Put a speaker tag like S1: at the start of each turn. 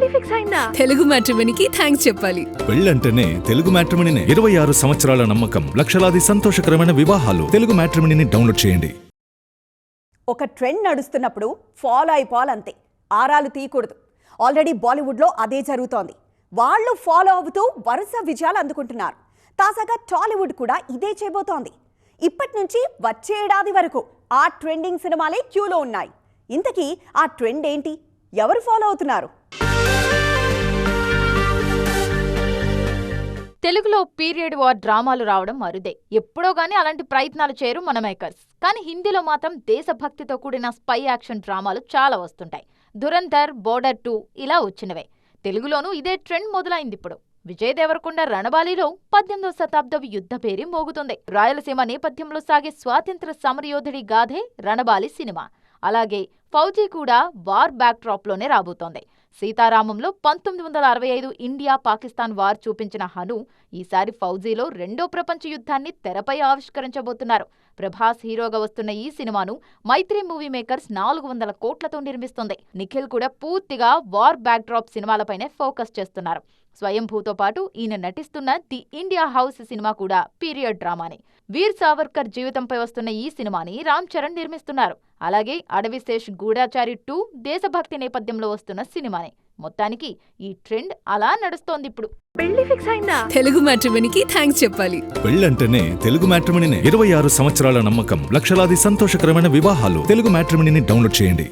S1: పెళ్ళి ఫిక్స్ అయిందా?
S2: తెలుగు మ్యాట్రిమోనీకి థ్యాంక్స్ చెప్పాలి.
S3: పెళ్ళంటేనే తెలుగు మ్యాట్రిమనీనే ఇరవై ఆరు సంవత్సరాల నమ్మకం లక్షలాది సంతోషకరమైన వివాహాలు తెలుగు మ్యాట్రిమనీని డౌన్లోడ్ చేయండి.
S4: ఒక ట్రెండ్ నడుస్తున్నప్పుడు ఫాలో అయిపోవాలంతే ఆరాలు తీయకూడదు. ఆల్రెడీ బాలీవుడ్లో అదే జరుగుతోంది. వాళ్ళు ఫాలో అవుతూ వరుస విజయాలు అందుకుంటున్నారు. తాజాగా టాలీవుడ్ కూడా ఇదే చేయబోతోంది. ఇప్పటి నుంచి వచ్చే ఏడాది వరకు ఆ ట్రెండింగ్ సినిమాలే క్యూలో ఉన్నాయి. ఇంతకీ ఆ ట్రెండ్ ఏంటి? ఎవరు ఫాలో అవుతున్నారు?
S5: తెలుగులో పీరియడ్ వార్ డ్రామాలు రావడం అరుదే ఎప్పుడో గానీ అలాంటి ప్రయత్నాలు చేయరు మన మేకర్స్. కానీ హిందీలో మాత్రం దేశభక్తితో కూడిన స్పై యాక్షన్ డ్రామాలు చాలా వస్తుంటాయి. దురంధర్ బోర్డర్ టూ ఇలా వచ్చినవే. తెలుగులోనూ ఇదే ట్రెండ్ మొదలైంది ఇప్పుడు. విజయ్ దేవరకొండ రణబాలిలో పద్దెనిమిదవ శతాబ్దపు యుద్ధ పేరి మోగుతుంది. రాయలసీమ నేపథ్యంలో సాగే స్వాతంత్ర సమరయోధుడి గాథే రణబాలి సినిమా. అలాగే ఫౌజీ కూడా వార్ బ్యాక్ డ్రాప్లోనే రాబోతోంది. సీతారామంలో పంతొమ్మిది వందల అరవై ఐదు ఇండియా పాకిస్తాన్ వార్ చూపించిన హను ఈసారి ఫౌజీలో రెండో ప్రపంచ యుద్ధాన్ని తెరపై ఆవిష్కరించబోతున్నారు. ప్రభాస్ హీరోగా వస్తున్న ఈ సినిమాను మైత్రి మూవీ మేకర్స్ నాలుగు వందల కోట్లతో నిర్మిస్తుంది. నిఖిల్ కూడా పూర్తిగా వార్ బ్యాక్ డ్రాప్ సినిమాలపైనే ఫోకస్ చేస్తున్నారు. స్వయంభూతో పాటు ఈయన నటిస్తున్న ది ఇండియా హౌస్ సినిమా కూడా పీరియడ్ డ్రామానే. వీర్ సావర్కర్ జీవితంపై వస్తున్న ఈ సినిమాని రామ్ చరణ్ నిర్మిస్తున్నారు. అలాగే అడవిశేష్ గూఢాచారి టూ దేశభక్తి నేపథ్యంలో వస్తున్న సినిమానే. మొత్తానికి ఈ ట్రెండ్ అలా నడుస్తోంది ఇప్పుడు.
S1: పెళ్ళి ఫిక్స్ అయిందా?
S2: తెలుగు మ్యాట్రిమోనీకి థ్యాంక్స్ చెప్పాలి.
S3: పెళ్ళంటేనే తెలుగు మ్యాట్రిమనీనే ఇరవై ఆరు సంవత్సరాల నమ్మకం లక్షలాది సంతోషకరమైన వివాహాలు తెలుగు మ్యాట్రిమనీని డౌన్లోడ్ చేయండి.